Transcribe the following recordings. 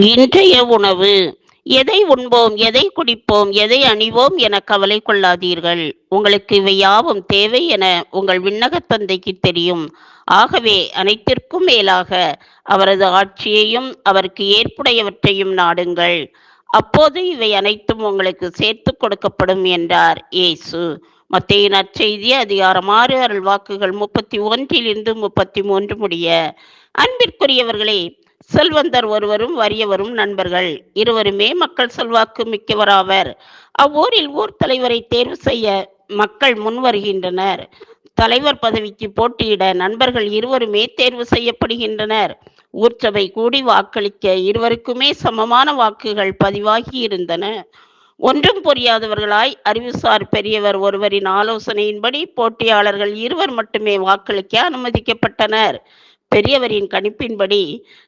இன்றைய உணவு. எதை உண்போம் எதை குடிப்போம் எதை அணிவோம் என கவலை கொள்ளாதீர்கள். உங்களுக்கு இவை யாவும் தேவை என உங்கள் விண்ணகத் தந்தைக்கு தெரியும். ஆகவே அனைத்திற்கும் மேலாக அவரது ஆட்சியையும் அவருக்கு ஏற்புடையவற்றையும் நாடுங்கள். அப்போது இவை அனைத்தும் உங்களுக்கு சேர்த்து கொடுக்கப்படும் என்றார் இயேசு. மத்திய நற்செய்தி அதிகாரம் ஆறு அருள் வாக்குகள் முப்பத்தி ஒன்றிலிருந்து முப்பத்தி மூன்று முடிய. அன்பிற்குரியவர்களே செல்வந்தர் ஒருவரும் வறியவரும் நண்பர்கள். இருவருமே மக்கள் செல்வாக்கு மிக்கவராவர். அவ்வூரில் ஊர் தலைவரை தேர்வு செய்ய மக்கள் முன் வருகின்றனர். தலைவர் பதவிக்கு போட்டியிட நண்பர்கள் இருவருமே தேர்வு செய்யப்படுகின்றனர். ஊர்ச்சபை கூடி வாக்களிக்க இருவருக்குமே சமமான வாக்குகள் பதிவாகி இருந்தன. ஒன்றும் புரியாதவர்களாய் அறிவுசார் பெரியவர் ஒருவரின் ஆலோசனையின்படி போட்டியாளர்கள் இருவர் மட்டுமே வாக்களிக்க அனுமதிக்கப்பட்டனர். பெரியவரின் கணிப்பின்படி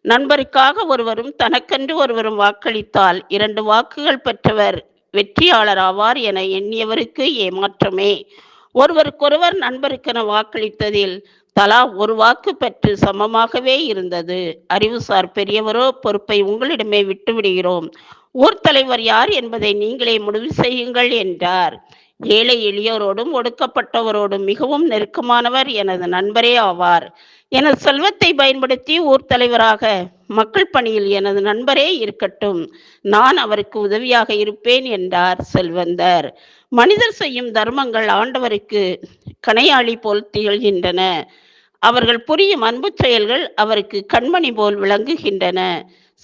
நண்பருக்காக ஒருவரும் தனக்கென்று ஒருவரும் வாக்களித்தால் இரண்டு வாக்குகள் பெற்றவர் வெற்றியாளர் ஆவார் என எண்ணியவருக்கு ஏமாற்றமே. ஒருவருக்கொருவர் நண்பருக்கென வாக்களித்ததில் தலா ஒரு வாக்கு பெற்று சமமாகவே இருந்தது. அறிவுசார் பெரியவரோ பொறுப்பை உங்களிடமே விட்டுவிடுகிறோம். ஊர் தலைவர் யார் என்பதை நீங்களே முடிவு செய்யுங்கள் என்றார். ஏழை எளியோரோடும் ஒடுக்கப்பட்டவரோடும் மிகவும் நெருக்கமானவர் எனது நண்பரே ஆவார். எனது செல்வத்தை பயன்படுத்தி ஊர் தலைவராக மக்கள் பணியில் எனது நண்பரே இருக்கட்டும். நான் அவருக்கு உதவியாக இருப்பேன் என்றார் செல்வந்தர். மனிதர் செய்யும் தர்மங்கள் ஆண்டவருக்கு கனையாளி போல் திகழ்கின்றன. அவர்கள் புரியும் அன்பு செயல்கள் அவருக்கு கண்மணி போல் விளங்குகின்றன.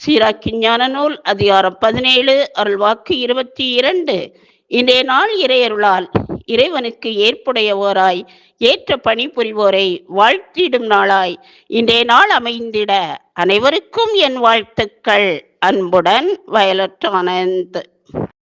சீராக்கி ஞான நூல் அதிகாரம் பதினேழு அருள்வாக்கு இருபத்தி இரண்டு. இன்றைய நாள் இறையருளால் இறைவனுக்கு ஏற்புடையவோராய் ஏற்ற பணி புரிவோரை வாழ்த்திடும் நாளாய். இன்றைய நாள் அமைந்திட அனைவருக்கும் என் வாழ்த்துக்கள். அன்புடன் வயலட் ஆனந்த்.